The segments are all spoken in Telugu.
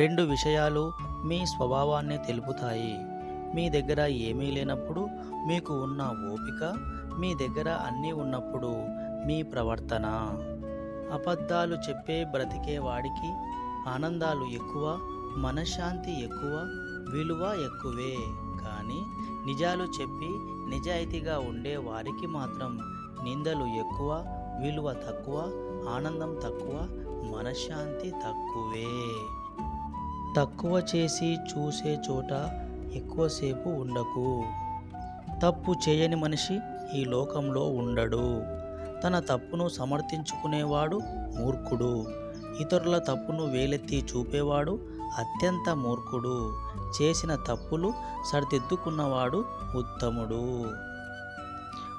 రెండు విషయాలు మీ స్వభావాన్ని తెలుపుతాయి. మీ దగ్గర ఏమీ లేనప్పుడు మీకు ఉన్న ఓపిక మీ దగ్గర అన్నీ ఉన్నప్పుడు మీ ప్రవర్తన. అబద్ధాలు చెప్పే బ్రతికే వాడికి ఆనందాలు ఎక్కువ మనశ్శాంతి ఎక్కువ విలువ ఎక్కువే. కానీ నిజాలు చెప్పి నిజాయితీగా ఉండే వారికి మాత్రం నిందలు ఎక్కువ విలువ తక్కువ ఆనందం తక్కువ మనశ్శాంతి తక్కువే. తక్కువ చేసి చూసే చోట ఎక్కువసేపు ఉండకు. తప్పు చేయని మనిషి ఈ లోకంలో ఉండడు. తన తప్పును సమర్థించుకునేవాడు మూర్ఖుడు. ఇతరుల తప్పును వేలెత్తి చూపేవాడు అత్యంత మూర్ఖుడు. చేసిన తప్పులు సరిదిద్దుకున్నవాడు ఉత్తముడు.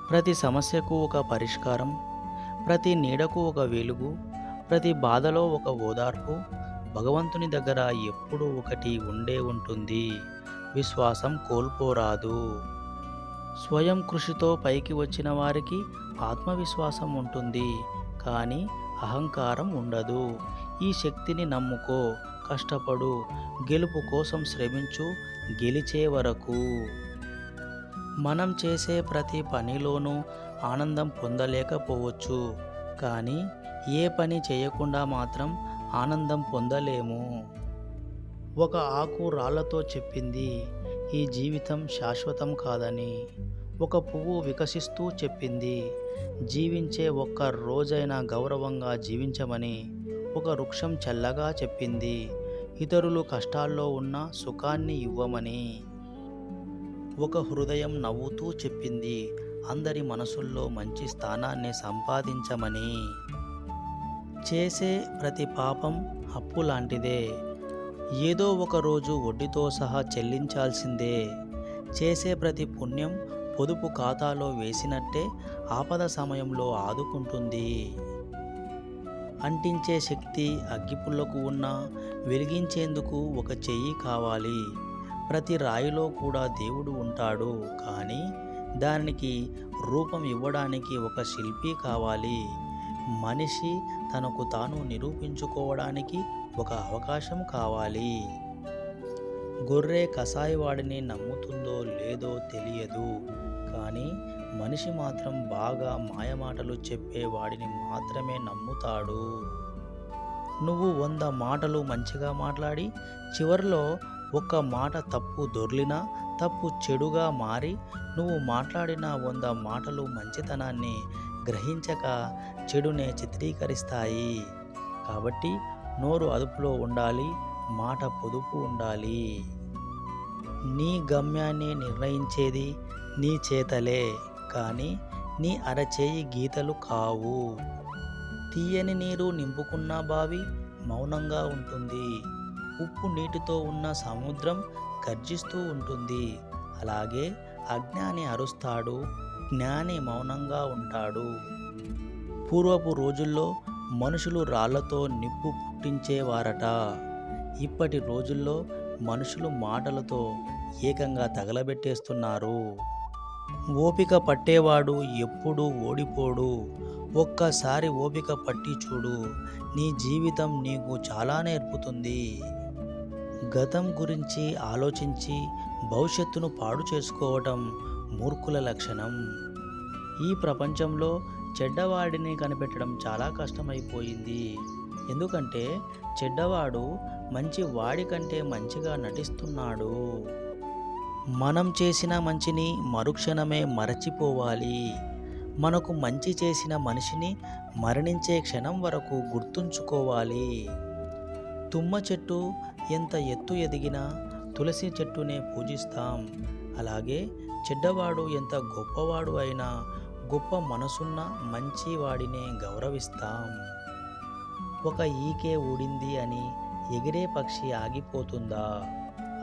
ప్రతి సమస్యకు ఒక పరిష్కారం ప్రతి నీడకు ఒక వెలుగు ప్రతి బాధలో ఒక ఓదార్పు భగవంతుని దగ్గర ఎప్పుడూ ఒకటి ఉండే ఉంటుంది. విశ్వాసం కోల్పోరాదు. స్వయం కృషితో పైకి వచ్చిన వారికి ఆత్మవిశ్వాసం ఉంటుంది. కానీ అహంకారం ఉండదు. ఈ శక్తిని నమ్ముకో కష్టపడు గెలుపు కోసం శ్రమించు గెలిచే వరకు. మనం చేసే ప్రతి పనిలోనూ ఆనందం పొందలేకపోవచ్చు. కానీ ఏ పని చేయకుండా మాత్రం ఆనందం పొందలేము. ఒక ఆకు రాళ్ళతో చెప్పింది ఈ జీవితం శాశ్వతం కాదని. ఒక పువ్వు వికసిస్తూ చెప్పింది జీవించే ఒక్క రోజైనా గౌరవంగా జీవించమని. ఒక వృక్షం చల్లగా చెప్పింది ఇతరులు కష్టాల్లో ఉన్న సుఖాన్ని ఇవ్వమని. ఒక హృదయం నవ్వుతూ చెప్పింది అందరి మనసుల్లో మంచి స్థానాన్ని సంపాదించమని. చేసే ప్రతి పాపం అప్పు లాంటిదే ఏదో ఒక రోజు వడ్డీతో సహా చెల్లించాల్సిందే. చేసే ప్రతి పుణ్యం పొదుపు ఖాతాలో వేసినట్టే ఆపద సమయంలో ఆదుకుంటుంది. అంటించే శక్తి అగ్గిపుల్లకు ఉన్న వెలిగించేందుకు ఒక చెయ్యి కావాలి. ప్రతి రాయిలో కూడా దేవుడు ఉంటాడు. కానీ దానికి రూపం ఇవ్వడానికి ఒక శిల్పి కావాలి. మనిషి తనకు తాను నిరూపించుకోవడానికి ఒక అవకాశం కావాలి. గొర్రె కషాయవాడిని నమ్ముతుందో లేదో తెలియదు. కానీ మనిషి మాత్రం బాగా మాయమాటలు చెప్పేవాడిని మాత్రమే నమ్ముతాడు. నువ్వు వంద మాటలు మంచిగా మాట్లాడి చివరిలో ఒక్క మాట తప్పు దొర్లినా తప్పు చెడుగా మారి నువ్వు మాట్లాడిన వంద మాటలు మంచితనాన్ని గ్రహించక చెడునే చిత్రీకరిస్తాయి. కాబట్టి నోరు అదుపులో ఉండాలి మాట పొదుపు ఉండాలి. నీ గమ్యాన్ని నిర్ణయించేది నీ చేతలే కానీ నీ అరచేయి గీతలు కావు. తీయని నీరు నింపుకున్న బావి మౌనంగా ఉంటుంది. ఉప్పు నీటితో ఉన్న సముద్రం గర్జిస్తూ ఉంటుంది. అలాగే అజ్ఞాని అరుస్తాడు జ్ఞాని మౌనంగా ఉంటాడు. పూర్వపు రోజుల్లో మనుషులు రాళ్ళతో నిప్పు పుట్టించేవారట. ఇప్పటి రోజుల్లో మనుషులు మాటలతో ఏకంగా తగలబెట్టేస్తున్నారు. ఓపిక పట్టేవాడు ఎప్పుడూ ఓడిపోడు. ఒక్కసారి ఓపిక పట్టి చూడు నీ జీవితం నీకు చాలా నేర్పుతుంది. గతం గురించి ఆలోచించి భవిష్యత్తును పాడు చేసుకోవటం మూర్ఖుల లక్షణం. ఈ ప్రపంచంలో చెడ్డవాడిని కనిపెట్టడం చాలా కష్టమైపోయింది. ఎందుకంటే చెడ్డవాడు మంచి వాడి కంటే మంచిగా నటిస్తున్నాడు. మనం చేసిన మంచిని మరుక్షణమే మరచిపోవాలి. మనకు మంచి చేసిన మనిషిని మరణించే క్షణం వరకు గుర్తుంచుకోవాలి. తుమ్మ చెట్టు ఎంత ఎత్తు ఎదిగినా తులసి చెట్టునే పూజిస్తాం. అలాగే చెడ్డవాడు ఎంత గొప్పవాడు అయినా గొప్ప మనసున్న మంచి వాడినే గౌరవిస్తాం. ఒక ఈకే ఊడింది అని ఎగిరే పక్షి ఆగిపోతుందా?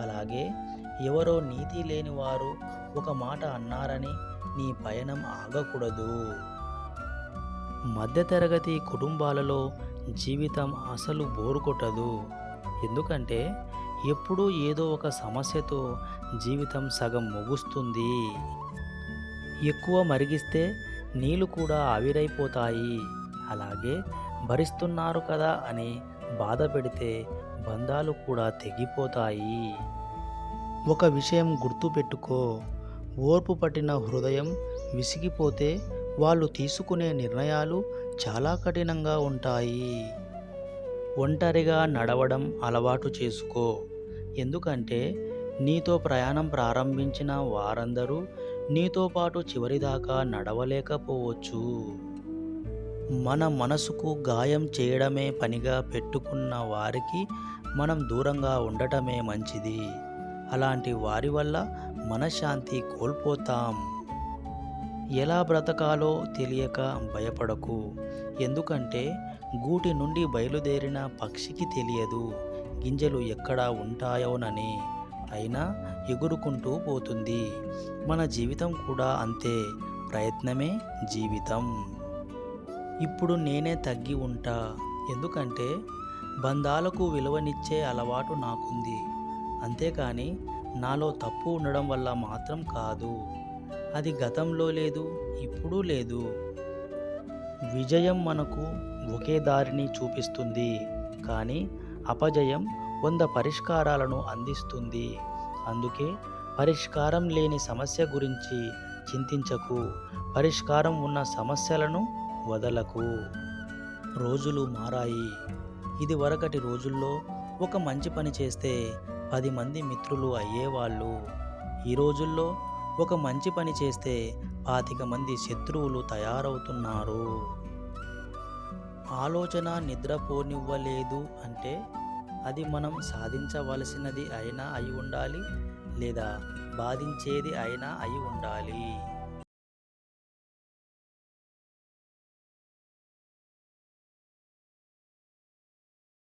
అలాగే ఎవరో నీతి లేని వారు ఒక మాట అన్నారని నీ పయనం ఆగకూడదు. మధ్యతరగతి కుటుంబాలలో జీవితం అసలు బోరు కొట్టదు ఎందుకంటే ఎప్పుడూ ఏదో ఒక సమస్యతో జీవితం సగం ముగుస్తుంది. ఎక్కువ మరిగిస్తే నీళ్ళు కూడా ఆవిరైపోతాయి. అలాగే భరిస్తున్నారు కదా అని బాధ పెడితే బంధాలు కూడా తెగిపోతాయి. ఒక విషయం గుర్తుపెట్టుకో ఓర్పు పట్టిన హృదయం విసిగిపోతే వాళ్ళు తీసుకునే నిర్ణయాలు చాలా కఠినంగా ఉంటాయి. ఒంటరిగా నడవడం అలవాటు చేసుకో. ఎందుకంటే నీతో ప్రయాణం ప్రారంభించిన వారందరూ నీతో పాటు చివరిదాకా నడవలేకపోవచ్చు. మన మనసుకు గాయం చేయడమే పనిగా పెట్టుకున్న వారికి మనం దూరంగా ఉండటమే మంచిది. అలాంటి వారి వల్ల మనశ్శాంతి కోల్పోతాం. ఎలా బ్రతకాలో తెలియక భయపడకు. ఎందుకంటే గూటి నుండి బయలుదేరిన పక్షికి తెలియదు గింజలు ఎక్కడ ఉంటాయోనని. అయినా ఎగురుకుంటూ పోతుంది. మన జీవితం కూడా అంతే. ప్రయత్నమే జీవితం. ఇప్పుడు నేనే తగ్గి ఉంటా. ఎందుకంటే బంధాలకు విలువనిచ్చే అలవాటు నాకుంది. అంతేకాని నాలో తప్పు ఉండడం వల్ల మాత్రం కాదు. అది గతంలో లేదు ఇప్పుడు లేదు. విజయం మనకు ఒకే దారిని చూపిస్తుంది కానీ అపజయం వంద పరిష్కారాలను అందిస్తుంది. అందుకే పరిష్కారం లేని సమస్య గురించి చింతించకు పరిష్కారం ఉన్న సమస్యలను వదలకు. రోజులు మారాయి. ఇది వరకటి రోజుల్లో ఒక మంచి పని చేస్తే పది మంది మిత్రులు అయ్యేవాళ్ళు. ఈ రోజుల్లో ఒక మంచి పని చేస్తే పాతిక మంది శత్రువులు తయారవుతున్నారు. ఆలోచన నిద్రపోనివ్వలేదు అంటే అది మనం సాధించవలసినది అయినా అయి ఉండాలి లేదా బాధించేది అయినా అయి ఉండాలి.